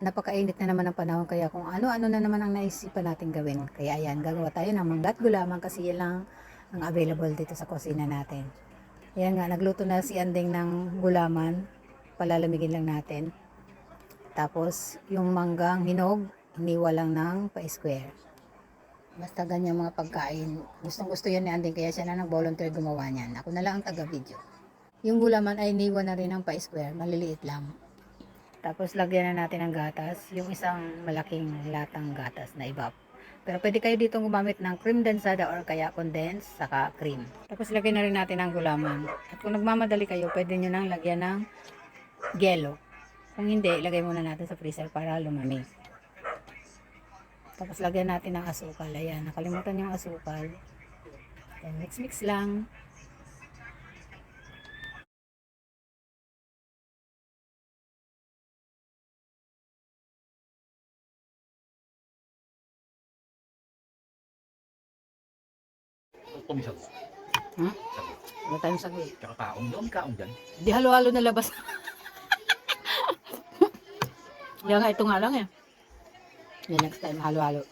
napakainit na naman ang panahon kaya kung ano-ano na naman ang naisipan natin gawin. Kaya ayan, gagawa tayo ng manggat gulaman kasi yan lang ang available dito sa kusina natin. Ayan nga, nagluto na si Anding ng gulaman. Palalamigin lang natin. Tapos, yung manggang hinog, hiniwa lang ng pa-square. Basta ganyan mga pagkain. Gustong gusto yan ni Anding kaya siya na nag-volunteer gumawa niyan. Ako na lang ang taga-video. Yung gulaman ay hiniwa na rin ng pa-square. Maliliit lang. Tapos lagyan na natin ng gatas. Yung isang malaking latang gatas na ibab. Pero pwede kayo dito gumamit ng cream densada or kaya condensed saka cream. Tapos lagyan na rin natin ng gulaman. At kung nagmamadali kayo, pwede nyo nang lagyan ng yelo. Kung hindi, ilagay muna natin sa freezer para lumamig. Tapos lagyan natin ng asukal. Ayan, nakalimutan yung asukal. Then mix-mix lang. Tumisagot. Ha? Sagot. Wala tayong sagot. Tsaka kaong doon, kaong dyan. Di halo-halo na labas. Kaya nga, ito nga lang eh. Yan, next time, halo-halo.